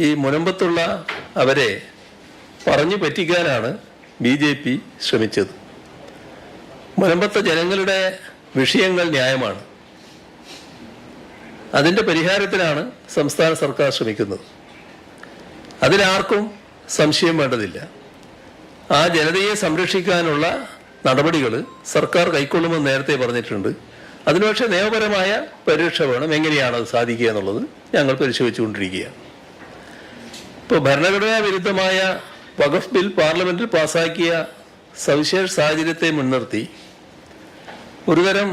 ഈ മുനമ്പത്തുള്ള അവരെ പറഞ്ഞു പറ്റിക്കാനാണ് ബി ജെ പി ശ്രമിച്ചത്. മുനമ്പത്തെ ജനങ്ങളുടെ വിഷയങ്ങൾ ന്യായമാണ്. അതിന്റെ പരിഹാരത്തിനാണ് സംസ്ഥാന സർക്കാർ ശ്രമിക്കുന്നത്. അതിലാർക്കും സംശയം വേണ്ടതില്ല. ആ ജനതയെ സംരക്ഷിക്കാനുള്ള നടപടികൾ സർക്കാർ കൈക്കൊള്ളുമെന്ന് നേരത്തെ പറഞ്ഞിട്ടുണ്ട്. അതിന് പക്ഷേ നിയമപരമായ പരിരക്ഷ വേണം. എങ്ങനെയാണ് അത് സാധിക്കുക എന്നുള്ളത് ഞങ്ങൾ പരിശോധിച്ചുകൊണ്ടിരിക്കുകയാണ്. ഇപ്പോൾ ഭരണഘടനാ വിരുദ്ധമായ വഖഫ് ബിൽ പാർലമെന്റിൽ പാസാക്കിയ സവിശേഷ സാഹചര്യത്തെ മുൻനിർത്തി ഒരുതരം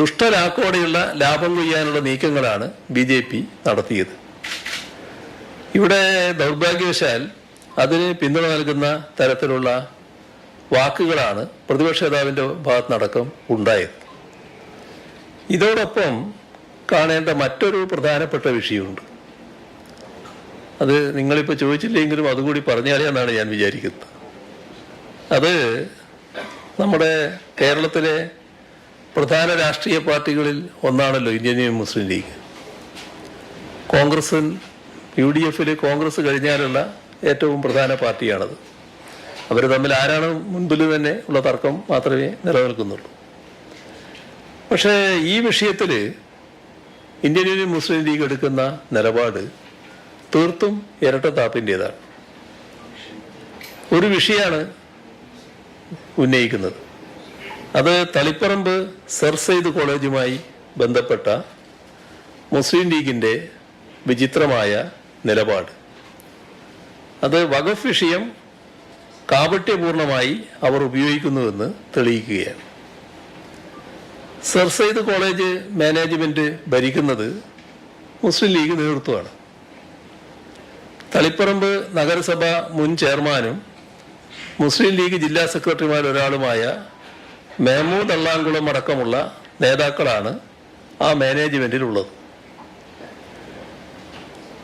ദുഷ്ടലാക്കോടെയുള്ള ലാഭം കൊയ്യാനുള്ള നീക്കങ്ങളാണ് ബി ജെ പി നടത്തിയത്. ഇവിടെ ദൗർഭാഗ്യവശാൽ അതിന് പിന്തുണ നൽകുന്ന തരത്തിലുള്ള വാക്കുകളാണ് പ്രതിപക്ഷ നേതാവിന്റെ ഭാഗത്തുനിന്നടക്കം ഉണ്ടായത്. ഇതോടൊപ്പം കാണേണ്ട മറ്റൊരു പ്രധാനപ്പെട്ട വിഷയമുണ്ട്. അത് നിങ്ങളിപ്പോൾ ചോദിച്ചില്ലെങ്കിലും അതുകൂടി പറഞ്ഞാലേ എന്നാണ് ഞാൻ വിചാരിക്കുന്നത്. അത് നമ്മുടെ കേരളത്തിലെ പ്രധാന രാഷ്ട്രീയ പാർട്ടികളിൽ ഒന്നാണല്ലോ ഇന്ത്യൻ മുസ്ലിം ലീഗ്. കോൺഗ്രസ്സിൽ യു ഡി എഫിൽ കോൺഗ്രസ് കഴിഞ്ഞാലുള്ള ഏറ്റവും പ്രധാന പാർട്ടിയാണത്. അവർ തമ്മിൽ ആരാണ് മുൻപിൽ തന്നെ ഉള്ള തർക്കം മാത്രമേ നിലനിൽക്കുന്നുള്ളൂ. പക്ഷേ ഈ വിഷയത്തിൽ ഇന്ത്യൻ യൂണിയൻ മുസ്ലിം ലീഗ് എടുക്കുന്ന നിലപാട് തീർത്തും ഇരട്ടത്താപ്പിന്റെതാണ് ഒരു വിഷയമാണ് ഉന്നയിക്കുന്നത്. അത് തളിപ്പറമ്പ് സർ സെയ്ദ് കോളേജുമായി ബന്ധപ്പെട്ട മുസ്ലിം ലീഗിന്റെ വിചിത്രമായ നിലപാട്. അത് വഖഫ് വിഷയം കാപട്യപൂർണമായി അവർ ഉപയോഗിക്കുന്നുവെന്ന് തെളിയിക്കുകയാണ്. സർ സെയ്ദ് കോളേജ് മാനേജ്മെന്റ് ഭരിക്കുന്നത് മുസ്ലിം ലീഗ് നേതൃത്വമാണ്. തളിപ്പറമ്പ് നഗരസഭ മുൻ ചെയർമാനും മുസ്ലിം ലീഗ് ജില്ലാ സെക്രട്ടറിമാർ ഒരാളുമായ മെഹമ്മൂദ് അള്ളാങ്കുളം അടക്കമുള്ള നേതാക്കളാണ് ആ മാനേജ്മെന്റിലുള്ളത്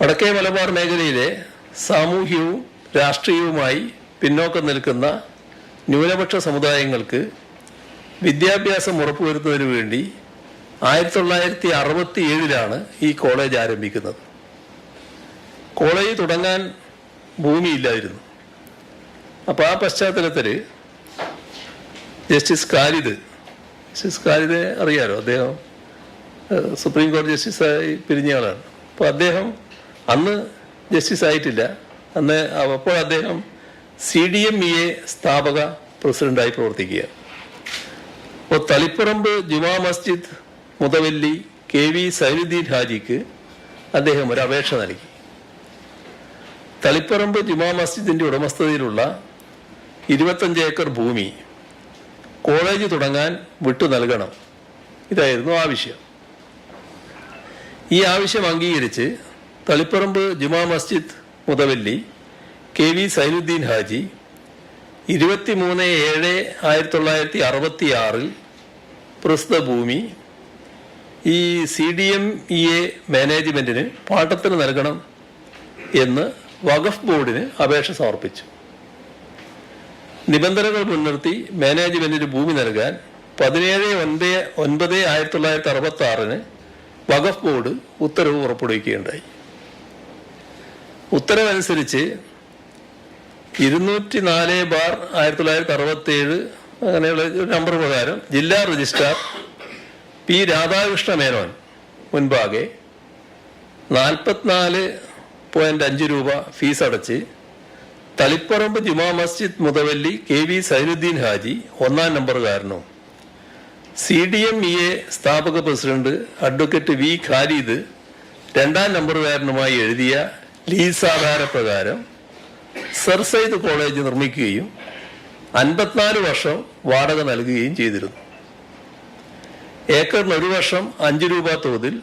വടക്കേ മലബാർ മേഖലയിലെ സാമൂഹ്യവും രാഷ്ട്രീയവുമായി പിന്നോക്കം നിൽക്കുന്ന ന്യൂനപക്ഷ സമുദായങ്ങൾക്ക് വിദ്യാഭ്യാസം ഉറപ്പുവരുത്തുന്നതിന് വേണ്ടി ആയിരത്തി തൊള്ളായിരത്തി അറുപത്തി ഏഴിലാണ് ഈ കോളേജ് ആരംഭിക്കുന്നത്. കോളേജ് തുടങ്ങാൻ ഭൂമിയില്ലായിരുന്നു. അപ്പോൾ ആ പശ്ചാത്തലത്തിൽ ജസ്റ്റിസ് ഖാലിദ് ജസ്റ്റിസ് ഖാലിദ് അറിയാലോ അദ്ദേഹം സുപ്രീം കോടതി ജസ്റ്റിസായി പിരിഞ്ഞ ആളാണ്. അപ്പോൾ അദ്ദേഹം അന്ന് ജസ്റ്റിസ് ആയിട്ടില്ല അന്ന് അപ്പോൾ അദ്ദേഹം C D M E A സ്ഥാപക പ്രസിഡന്റായി പ്രവർത്തിക്കുക അപ്പോൾ തളിപ്പറമ്പ് ജുമാ മസ്ജിദ് മുതവല്ലി കെ വി സൈനുദ്ദീൻ ഹാജിക്ക് അദ്ദേഹം ഒരു അപേക്ഷ നൽകി. തളിപ്പറമ്പ് ജുമാ മസ്ജിദിന്റെ ഉടമസ്ഥതയിലുള്ള ഇരുപത്തഞ്ച് ഏക്കർ ഭൂമി കോളേജ് തുടങ്ങാൻ വിട്ടു നൽകണം. ഇതായിരുന്നു ആവശ്യം. ഈ ആവശ്യം അംഗീകരിച്ച് തളിപ്പറമ്പ് ജുമാ മസ്ജിദ് മുതവല്ലി കെ വി സൈനുദ്ദീൻ ഹാജി ഇരുപത്തിമൂന്ന് ഏഴ് ആയിരത്തി തൊള്ളായിരത്തി അറുപത്തി ആറിൽ പ്രസ്തുത ഭൂമി ഈ C D M E A മാനേജ്മെന്റിന് പാട്ടത്തിന് നൽകണം എന്ന് വഖഫ് ബോർഡിന് അപേക്ഷ സമർപ്പിച്ചു. നിബന്ധനകൾ മുൻനിർത്തി മാനേജ്മെന്റിന് ഭൂമി നൽകാൻ പതിനേഴ് ഒൻപത് ഒൻപത് ആയിരത്തി തൊള്ളായിരത്തി അറുപത്തി ആറിന് വഖഫ് ബോർഡ് ഉത്തരവ് പുറപ്പെടുവിക്കുകയുണ്ടായി. ഉത്തരവനുസരിച്ച് ഇരുന്നൂറ്റി നാല് ബാർ ആയിരത്തി തൊള്ളായിരത്തി അറുപത്തി ഏഴ് അങ്ങനെയുള്ള നമ്പർ പ്രകാരം ജില്ലാ രജിസ്ട്രാർ പി രാധാകൃഷ്ണ മേനോൻ മുൻപാകെ നാൽപ്പത്തിനാല് പോയിന്റ് അഞ്ച് രൂപ ഫീസ് അടച്ച് തളിപ്പറമ്പ് ജുമാ മസ്ജിദ് മുതവല്ലി കെ വി സൈനുദ്ദീൻ ഹാജി ഒന്നാം നമ്പറുകാരനും C D M E A സ്ഥാപക പ്രസിഡന്റ് അഡ്വക്കേറ്റ് വി ഖാലിദ് രണ്ടാം നമ്പറുകാരനുമായി എഴുതിയ ലീസ് ആധാരപ്രകാരം സർ സയ്യിദ് കോളേജ് നിർമ്മിക്കുകയും അൻപത്തിനാല് വർഷം വാടക നൽകുകയും ചെയ്തിരുന്നു. ഏക്കറിന് ഒരു വർഷം അഞ്ച് രൂപ തോതിൽ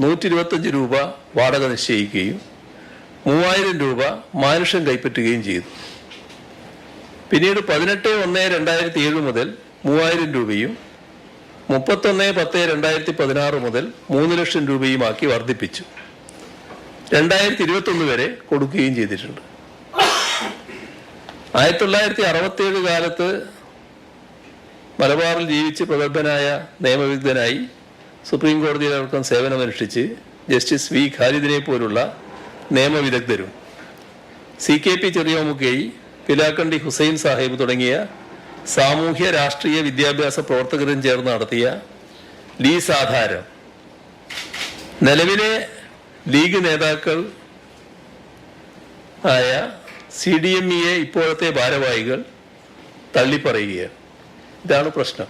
നൂറ്റി രൂപ വാടക നിശ്ചയിക്കുകയും മൂവായിരം രൂപ മാനുഷ്യം കൈപ്പറ്റുകയും ചെയ്തു. പിന്നീട് പതിനെട്ട് ഒന്ന് രണ്ടായിരത്തി ഏഴ് മുതൽ മൂവായിരം രൂപയും മുപ്പത്തൊന്ന് പത്ത് രണ്ടായിരത്തി പതിനാറ് മുതൽ മൂന്ന് ലക്ഷം രൂപയുമാക്കി വർദ്ധിപ്പിച്ചു. രണ്ടായിരത്തി ഇരുപത്തൊന്ന് വരെ കൊടുക്കുകയും ചെയ്തിട്ടുണ്ട്. ആയിരത്തി തൊള്ളായിരത്തി അറുപത്തി ഏഴ് കാലത്ത് മലബാറിൽ ജീവിച്ച് പ്രഗത്ഭനായ നിയമവിദഗ്ധനായി സുപ്രീം കോടതിയിലടക്കം സേവനമനുഷ്ഠിച്ച് ജസ്റ്റിസ് വി ഖാലിദിനെ പോലുള്ള നിയമവിദഗ്ധരും. C K P Cheriyomukkai Pilakkandi Hussain Sahib തുടങ്ങിയ സാമൂഹ്യ രാഷ്ട്രീയ വിദ്യാഭ്യാസ പ്രവർത്തകരും ചേർന്ന് നടത്തിയ ലീസ് ആധാരം നിലവിലെ ലീഗ് നേതാക്കൾ ആയ സി ഡി എം ഇയെ ഇപ്പോഴത്തെ ഭാരവാഹികൾ തള്ളിപ്പറയുകയാണ്. ഇതാണ് പ്രശ്നം.